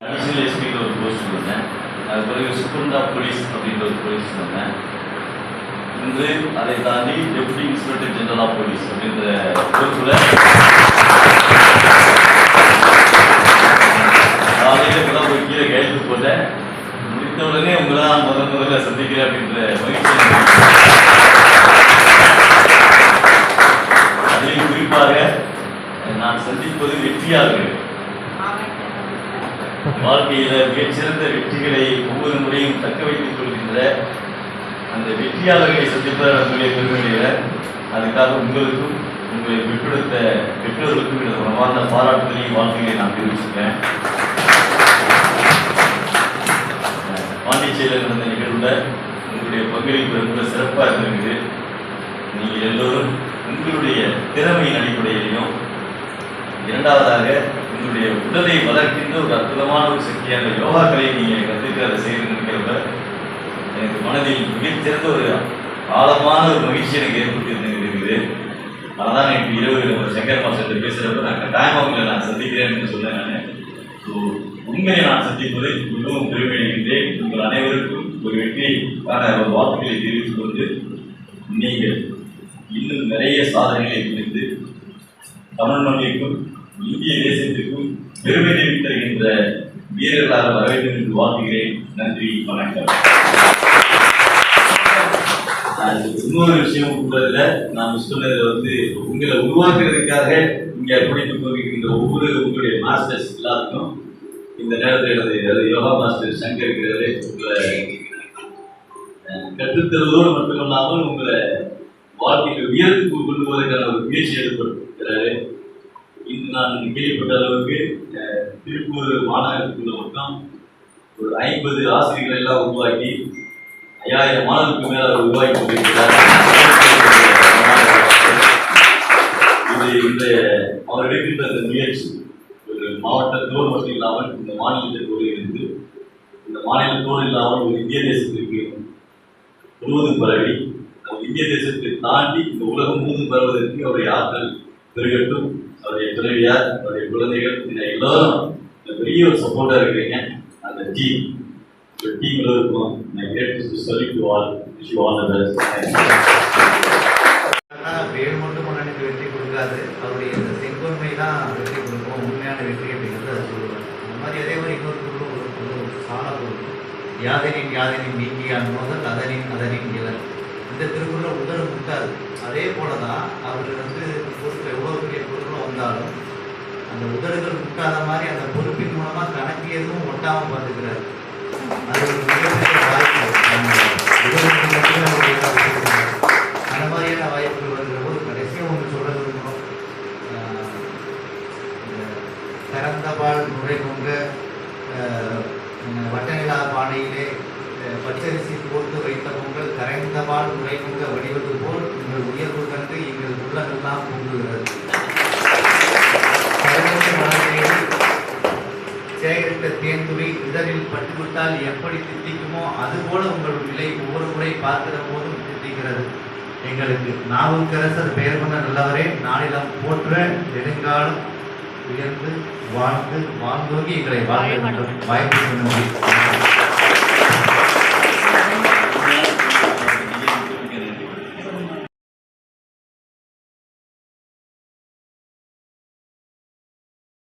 அரசியல் எஸ்பிக்கு ஒரு போஸ்ட் வந்தேன் அது பிறகு சுப்ரண்டா போலீஸ் அப்படின்ற ஒரு போலீஸ் வந்தேன் இன்று அதை தாண்டி deputy inspector general of police அப்படின்ற பொறுப்பில் காலையில் கூட போய் கீழே கையெழுத்து போட்டேன் முடித்த உடனே உங்களை முதல் முதல்ல சந்திக்கிறேன் அப்படின்ற மகிழ்ச்சி அதில் குறிப்பாக நான் சந்திப்பது வெற்றியாக வாழ்க்கையில மிகச்சிறந்த வெற்றிகளை ஒவ்வொரு முறையும் தக்க வைத்துக் கொள்கின்ற அந்த வெற்றியாளர்களை சந்திப்பது நம்முடைய பெருமையில. அதுக்காக உங்களுக்கும் உங்களை பெற்றெடுத்த பெற்றோர்களுக்கும் இந்த மனமார்ந்த பாராட்டுதலையும் வாழ்க்கையை நான் தெரிவிச்சுக்கிறேன். பாண்டிச்சேரியில் நடந்த நிகழ்வுல உங்களுடைய பங்களிப்பு ரொம்ப சிறப்பாக இருந்திருக்குது நீங்கள் எல்லோரும் உங்களுடைய திறமையின் அடிப்படையிலையும் இரண்டாவதாக உங்களுடைய உடலை வளர்க்கின்ற ஒரு அற்புதமான ஒரு சக்தியான யோகாக்களை நீங்கள் கற்றுக்க அதை செய்து நினைக்கிறப்ப எனக்கு மனதில் மிகச்சிறந்த ஒரு ஆழமான ஒரு மகிழ்ச்சி எனக்கு ஏற்பட்டு இருக்குது அதனால எனக்கு இரவு நம்ம சங்கர் மாஸ்டர் பேசுகிறப்ப நான் கட்டாயம் அவங்களை நான் சந்திக்கிறேன்னு சொன்னேன் நான். ஸோ உண்மையை நான் சந்திப்பது மிகவும் பெருமையடைகின்றேன் உங்கள் அனைவருக்கும் ஒரு வெற்றிக்கான ஒரு வாழ்த்துக்களை தெரிவித்துக் கொண்டு நீங்கள் இன்னும் நிறைய சாதனைகளை புரிந்து தமிழ் மண்ணிற்கும் இந்திய தேசத்திற்கும் பெருமை தெரிவித்து தருகின்ற வீரர்களாக வர வேண்டும் என்று வாழ்த்துகிறேன். நன்றி வணக்கம். அது இன்னொரு விஷயம் உள்ளதுல நான் சொன்னதுல வந்து உங்களை உருவாக்குறதுக்காக இங்க அர்ப்பணித்துக் கொண்டிருக்கின்ற ஒவ்வொரு உங்களுடைய மாஸ்டர்ஸ் எல்லாருக்கும் இந்த நேரத்தில் எனது யோகா மாஸ்டர் சங்கர் இருக்கிறது உங்களை அஹ், கற்றுத்தருவதோடு மட்டுமல்லாமல் உங்களை வாழ்க்கையில் உயரத்துக்கு கொண்டு போவதற்கான ஒரு முயற்சி ஏற்படும். நான் கேள்விப்பட்ட அளவுக்கு திருப்பூர் மாநகரத்துக்குள்ள மட்டும் ஒரு ஐம்பது ஆசிரியர்களை எல்லாம் உருவாக்கி ஐயாயிரம் மாணவருக்கு மேல அவர் உருவாக்கி கொண்டிருக்கிறார் இது இந்த அவர் எடுக்கின்ற அந்த முயற்சி ஒரு மாவட்டத்தோடு மட்டும் இல்லாமல் இந்த மாநிலத்திற்கோடு இருந்து இந்த மாநிலத்தோடு இல்லாமல் ஒரு இந்திய தேசத்திற்கு முழுவதும் பரவி நம்ம இந்திய தேசத்தை தாண்டி இந்த உலகம் முழுவதும் பரவதற்கு அவருடைய ஆற்றல் பெருகட்டும். அவருடைய துணைவியார் அவருடைய குழந்தைகள் இந்த எல்லாரும் இந்த பெரிய ஒரு சப்போர்ட்டாக இருக்கிறீங்க. அந்த டீம் இந்த டீமில் இருக்கும். நான் கேட்டு சொல்லி to all wish you all த வேல் மட்டும் வெற்றி கொடுக்காது. அவருடைய இந்த செங்கோன்மை தான் வெற்றி கொடுக்கும். உண்மையான வெற்றி அப்படிங்கிறது அதை சொல்லுவாங்க அந்த மாதிரி அதே மாதிரி இன்னொரு பொருள் ஒரு குழு ஒரு சால பொருள் யாதனின் யாதனின் நீங்கியான் மோதல் அதனின் அதனின் இளன் இந்த திருக்குறள் உதரம் முட்டாது. அதே போல தான் அவர் வந்து எவ்வளோ பெரிய இருந்தாலும் அந்த உதடுகள் முட்டாத மாதிரி அந்த பொறுப்பின் மூலமா கணக்கு எதுவும் ஒட்டாமல் பார்த்துக்கிறார். அது ஒரு மிகப்பெரிய வாய்ப்பு. அந்த மாதிரியான வாய்ப்புகள் வருகிற போது கடைசியாக ஒன்று சொல்ல விரும்புகிறோம் இந்த திறந்த பால் முறை கொங்க இந்த வட்டநிலா பானையிலே பச்சரிசி போட்டு வைத்த பொங்கல் கரைந்த பால் முறை கொங்க வடிவது போல் உங்கள் உயர்வு தேன்துளி இதழில் பட்டுவிட்டால் எப்படி தித்திக்குமோ அதுபோல உங்கள் நிலை ஒவ்வொரு முறை பார்க்கிற போதும் தித்திக்கிறது எங்களுக்கு நாவுக்கரசர் பெயர் கொண்ட நல்லவரே நாளிலம் போற்ற நெடுங்காலம் உயர்ந்து வாழ்ந்து வாழ்ந்தோங்கி எங்களை வாழ்ந்து வாய்ப்பு